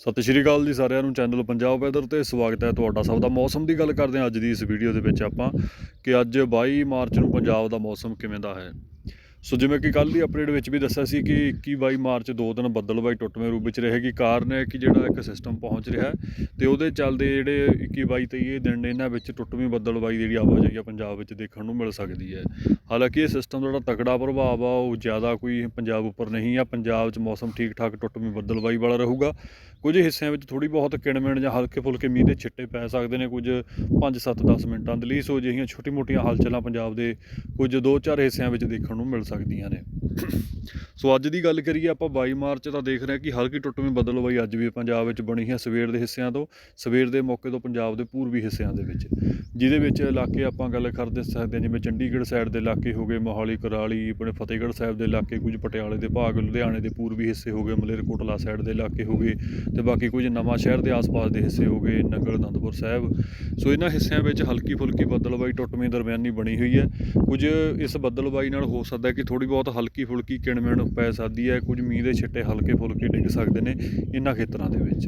ਸਤਿ ਸ਼੍ਰੀ ਅਕਾਲ ਜੀ ਸਾਰਿਆਂ ਨੂੰ, ਚੈਨਲ ਪੰਜਾਬ ਵੈਦਰ ਤੇ ਸਵਾਗਤ ਹੈ ਤੁਹਾਡਾ ਸਭ ਦਾ ਮੌਸਮ ਦੀ ਗੱਲ ਕਰਦੇ ਹਾਂ। ਅੱਜ ਦੀ ਇਸ ਵੀਡੀਓ ਦੇ ਵਿੱਚ ਆਪਾਂ ਕਿ ਅੱਜ 22 ਮਾਰਚ ਨੂੰ ਪੰਜਾਬ ਦਾ ਮੌਸਮ ਕਿਵੇਂ ਦਾ ਹੈ। ਸੋ ਜਿਵੇਂ ਕਿ ਕੱਲ ਦੀ ਅਪਡੇਟ ਵਿੱਚ ਵੀ ਦੱਸਿਆ ਸੀ ਕਿ 21 22 ਮਾਰਚ ਦੋ ਦਿਨ ਬੱਦਲਬਾਈ ਟੁੱਟਵੇਂ ਰੂਪ ਵਿੱਚ ਰਹੇਗੀ ਕਾਰਨ ਹੈ ਕਿ ਜਿਹੜਾ ਇੱਕ ਸਿਸਟਮ ਪਹੁੰਚ ਰਿਹਾ ਹੈ ਤੇ ਉਹਦੇ ਚੱਲਦੇ ਜਿਹੜੇ 21 22 ਤੇ ਇਹ ਦਿਨ ਨੇ ਇਹਨਾਂ ਵਿੱਚ ਟੁੱਟਵੀਂ ਬੱਦਲਬਾਈ ਜਿਹੜੀ ਆਵਾਜਾਈ ਆ ਪੰਜਾਬ ਵਿੱਚ ਦੇਖਣ ਨੂੰ ਮਿਲ ਸਕਦੀ ਹੈ। ਹਾਲਾਂਕਿ ਇਹ ਸਿਸਟਮ ਦਾ ਜਿਹੜਾ ਤਕੜਾ ਪ੍ਰਭਾਵ ਆ, ਉਹ ਜ਼ਿਆਦਾ ਕੋਈ ਪੰਜਾਬ ਉੱਪਰ ਨਹੀਂ ਆ, ਪੰਜਾਬ 'ਚ ਮੌਸਮ ਠੀਕ ਠਾਕ ਟੁੱਟਵੀਂ ਬੱਦਲਬਾਈ ਵਾਲਾ ਰਹੂਗਾ। ਕੁਝ ਹਿੱਸਿਆਂ ਵਿੱਚ ਥੋੜੀ ਬਹੁਤ ਕਿਣਮਿਣ ਜਾਂ ਹਲਕੇ ਫੁਲਕੇ ਮੀਂਹ ਦੇ ਛਿੱਟੇ ਪੈ ਸਕਦੇ ਨੇ ਕੁਝ 5 7 10 ਮਿੰਟਾਂ ਦੇ ਲਈ, ਸੋ ਅਜਿਹੀਆਂ ਛੋਟੀ ਮੋਟੀਆਂ ਹਲਚਲਾਂ ਪੰਜਾਬ ਦੇ ਕੁਝ ਦੋ ਚਾਰ ਹਿੱਸਿਆਂ ਵਿੱਚ ਦੇਖਣ ਨੂੰ ਮਿਲ ਸਕਦੀਆਂ ਨੇ। ਸੋ ਅੱਜ ਦੀ ਗੱਲ ਕਰੀਏ ਆਪਾਂ 22 ਮਾਰਚ ਤਾਂ ਦੇਖ ਰਹੇ ਹਾਂ ਕਿ ਹਲਕੀ ਟੁੱਟਵੀਂ ਬਦਲਵਾਈ ਅੱਜ ਵੀ ਪੰਜਾਬ ਵਿੱਚ ਬਣੀ ਹੈ ਸਵੇਰ ਦੇ ਹਿੱਸਿਆਂ ਤੋਂ, ਸਵੇਰ ਦੇ ਮੌਕੇ ਤੋਂ ਪੰਜਾਬ ਦੇ ਪੂਰਬੀ ਹਿੱਸਿਆਂ ਦੇ ਵਿੱਚ। ਜਿਹਦੇ ਵਿੱਚ ਇਲਾਕੇ ਆਪਾਂ ਗੱਲ ਕਰਦੇ ਸਕਦੇ ਹਾਂ, ਜਿਵੇਂ ਚੰਡੀਗੜ੍ਹ ਸਾਈਡ ਦੇ ਇਲਾਕੇ ਹੋ ਗਏ, ਮੋਹਾਲੀ, ਕਰਾਲੀ, ਆਪਣੇ ਫਤਿਹਗੜ੍ਹ ਸਾਹਿਬ ਦੇ ਇਲਾਕੇ, ਕੁਝ ਪਟਿਆਲੇ ਦੇ ਭਾਗ, ਲੁਧਿਆਣੇ ਦੇ ਪੂਰਬੀ ਹਿੱਸੇ ਹੋ ਗਏ ਮਲੇਰਕੋਟਲਾ ਸਾਈਡ ਦੇ ਇਲਾਕੇ ਹੋ ਗਏ ਤੇ ਬਾਕੀ ਕੁਝ ਨਵਾਂ ਸ਼ਹਿਰ ਦੇ ਆਸ-ਪਾਸ ਦੇ ਹਿੱਸੇ ਹੋ ਗਏ, ਨਗਰ ਅਨੰਦਪੁਰ ਸਾਹਿਬ। ਸੋ ਇਹਨਾਂ ਹਿੱਸਿਆਂ ਵਿੱਚ ਹਲਕੀ ਫੁਲਕੀ ਬੱਦਲਬਾਈ ਟੁੱਟਵੀਂ ਦਰਮਿਆਨੀ ਬਣੀ ਹੋਈ ਹੈ। ਕੁਝ ਇਸ ਬੱਦਲਬਾਈ ਨਾਲ ਹੋ ਸਕਦਾ ਕਿ ਥੋੜੀ ਬਹੁਤ ਹਲਕੀ ਫੁਲਕੀ ਕਿਣਮਿਣ, ਪੈ ਸਕਦੀ ਹੈ, ਕੁਝ ਮੀਂਹ ਦੇ ਛਿੱਟੇ ਹਲਕੇ ਫੁਲਕੇ ਡਿੱਗ ਸਕਦੇ ਨੇ ਇਹਨਾਂ ਖੇਤਰਾਂ ਦੇ ਵਿੱਚ।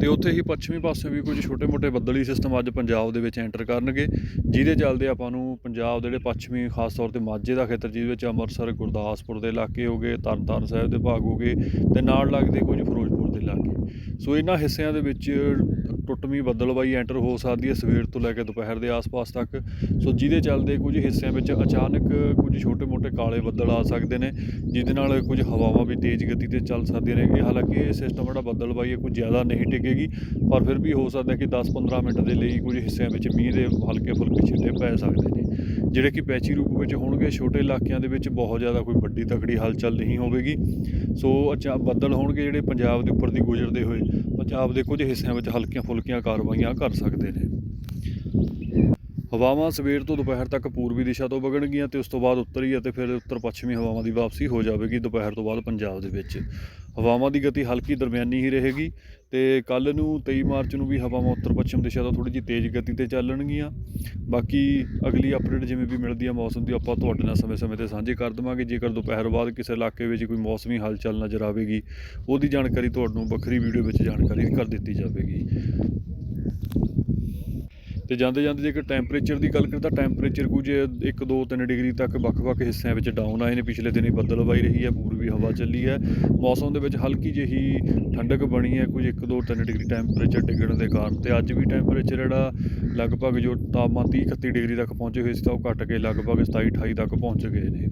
ਤੇ ਉੱਥੇ ਹੀ ਪੱਛਮੀ ਪਾਸੇ ਵੀ ਕੁਝ ਛੋਟੇ-ਮੋਟੇ ਬੱਦਲੀ ਸਿਸਟਮ ਅੱਜ ਪੰਜਾਬ ਦੇ ਵਿੱਚ ਐਂਟਰ ਕਰਨਗੇ, ਜਿਹਦੇ ਚੱਲਦੇ ਆਪਾਂ ਨੂੰ ਪੰਜਾਬ ਦੇ ਜਿਹੜੇ ਪੱਛਮੀ ਖਾਸ ਤੌਰ ਤੇ ਮਾਝੇ ਦਾ ਖੇਤਰ, ਜਿਹਦੇ ਵਿੱਚ ਅੰਮ੍ਰਿਤਸਰ, ਗੁਰਦਾਸਪੁਰ ਦੇ ਇਲਾਕੇ ਹੋ ਗਏ, ਤਰਨਤਾਰਨ ਸਾਹਿਬ ਦੇ ਭਾਗ ਹੋ ਗਏ ਤੇ ਨਾਲ ਲੱਗਦੇ ਕੁਝ ਫਿਰੋਜ਼ਪੁਰ ਦੇ ਇਲਾਕੇ। ਸੋ ਇਹਨਾਂ ਹਿੱਸਿਆਂ ਦੇ ਵਿੱਚ ਟੁੱਟਵੀਂ ਬੱਦਲਬਾਈ ਐਂਟਰ ਹੋ ਸਕਦੀ ਹੈ ਸਵੇਰ ਤੋਂ ਲੈ ਕੇ ਦੁਪਹਿਰ ਦੇ ਆਸ-ਪਾਸ ਤੱਕ। ਸੋ ਜਿਹਦੇ ਚੱਲਦੇ ਕੁਝ ਹਿੱਸਿਆਂ ਵਿੱਚ ਅਚਾਨਕ ਕੁਝ ਛੋਟੇ-ਮੋਟੇ ਕਾਲੇ ਬੱਦਲ ਆ ਸਕਦੇ ਨੇ, ਜਿਹਦੇ ਨਾਲ ਕੁਝ ਹਵਾਵਾਂ ਵੀ ਤੇਜ਼ ਗਤੀ ਤੇ ਚੱਲ ਸਕਦੀਆਂ ਨੇ। ਇਹ ਹਾਲਾਂਕਿ ਇਹ ਸਿਸਟਮ ਜਿਹੜਾ ਬੱਦਲਬਾਈ ਹੈ, ਕੁਝ ਜ਼ਿਆਦਾ ਨਹੀਂ ਟਿਕੇਗੀ, ਪਰ ਫਿਰ ਵੀ ਹੋ ਸਕਦਾ ਕਿ 10-15 ਮਿੰਟ ਦੇ ਲਈ ਕੁਝ ਹਿੱਸਿਆਂ ਵਿੱਚ ਮੀਂਹ ਦੇ ਹਲਕੇ ਫੁਲਕੇ ਛਿੱਟੇ ਪੈ ਸਕਦੇ ਨੇ। ਜਿਹੜੇ ਕਿ ਪੈਚੀ ਰੂਪ ਵਿੱਚ ਹੋਣਗੇ, ਛੋਟੇ ਇਲਾਕਿਆਂ ਦੇ ਵਿੱਚ ਬਹੁਤ ਜ਼ਿਆਦਾ ਕੋਈ ਵੱਡੀ ਤਕੜੀ ਹਲਚਲ ਨਹੀਂ ਹੋਵੇਗੀ। ਸੋ ਅਚਾ ਬੱਦਲ ਹੋਣਗੇ ਜਿਹੜੇ ਪੰਜਾਬ ਦੇ ਉੱਪਰ ਦੀ ਗੁਜ਼ਰਦੇ ਹੋਏ। ਪੰਜਾਬ ਦੇ ਕੁਝ ਹਿੱਸਿਆਂ ਵਿੱਚ ਹਲਕੀਆਂ ਫੁਲਕੀਆਂ ਕਾਰਵਾਈਆਂ ਕਰ ਸਕਦੇ ਨੇ। ਹਵਾਵਾਂ ਸਵੇਰ ਤੋਂ ਦੁਪਹਿਰ ਤੱਕ ਪੂਰਬੀ ਦਿਸ਼ਾ ਤੋਂ ਵਗਣਗੀਆਂ ਤੇ ਉਸ ਤੋਂ ਬਾਅਦ ਉੱਤਰੀ ਅਤੇ ਫਿਰ ਉੱਤਰ ਪੱਛਮੀ ਹਵਾਵਾਂ ਦੀ ਵਾਪਸੀ ਹੋ ਜਾਵੇਗੀ ਦੁਪਹਿਰ ਤੋਂ ਬਾਅਦ ਪੰਜਾਬ ਦੇ ਵਿੱਚ। ਹਵਾਵਾਂ ਦੀ ਗਤੀ ਹਲਕੀ ਦਰਮਿਆਨੀ ਹੀ ਰਹੇਗੀ ਤੇ ਕੱਲ ਨੂੰ 23 ਮਾਰਚ ਨੂੰ ਵੀ ਹਵਾਵਾਂ ਉੱਤਰ ਪੱਛਮ ਦਿਸ਼ਾ ਤੋਂ ਥੋੜੀ ਜਿਹੀ ਤੇਜ਼ ਗਤੀ ਤੇ ਚੱਲਣਗੀਆਂ। ਬਾਕੀ ਅਗਲੀ ਅਪਡੇਟ ਜਿਵੇਂ ਵੀ ਮਿਲਦੀ ਆ ਮੌਸਮ ਦੀ ਆਪਾਂ ਤੁਹਾਡੇ ਨਾਲ ਸਮੇਂ-ਸਮੇਂ ਤੇ ਸਾਂਝੀ ਕਰ ਦਵਾਂਗੇ। ਜੇਕਰ ਦੁਪਹਿਰ ਬਾਅਦ ਕਿਸੇ ਇਲਾਕੇ ਵਿੱਚ ਕੋਈ ਮੌਸਮੀ ਹਲਚਲ ਨਜ਼ਰ ਆਵੇਗੀ, ਉਹਦੀ ਜਾਣਕਾਰੀ ਤੁਹਾਨੂੰ ਵੱਖਰੀ ਵੀਡੀਓ ਵਿੱਚ ਜਾਣਕਾਰੀ ਕਰ ਦਿੱਤੀ ਜਾਵੇਗੀ। ਤੇ ਜਾਂਦੇ ਜਾਂਦੇ ਜੇਕਰ ਟੈਂਪਰੇਚਰ ਦੀ ਗੱਲ ਕਰੀਏ ਤਾਂ ਟੈਂਪਰੇਚਰ ਕੁਝ 1 2 3 ਡਿਗਰੀ ਤੱਕ ਵੱਖ-ਵੱਖ ਹਿੱਸਿਆਂ ਵਿੱਚ ਡਾਊਨ ਆਏ ਨੇ, ਪਿਛਲੇ ਦਿਨੀ ਬੱਦਲ ਰਹੀ ਹੈ, ਪੂਰਬੀ ਹਵਾ ਚੱਲੀ ਹੈ। ਮੌਸਮ ਦੇ ਵਿੱਚ ਹਲਕੀ ਜਿਹੀ ਠੰਡਕ ਬਣੀ ਹੈ, ਕੁਝ 1 2 3 ਡਿਗਰੀ ਟੈਂਪਰੇਚਰ ਡਿੱਗਣ ਦੇ ਕਾਰਨ ਤੇ ਅੱਜ ਵੀ ਟੈਂਪਰੇਚਰ ਜਿਹੜਾ ਲਗਭਗ ਜੋ ਤਾਪਮਾਨ 30 31 ਡਿਗਰੀ ਤੱਕ ਪਹੁੰਚੇ ਹੋਏ ਸੀ, ਤਾਂ ਉਹ ਘਟ ਕੇ ਲਗਭਗ 27 28 ਤੱਕ ਪਹੁੰਚ ਗਏ ਨੇ।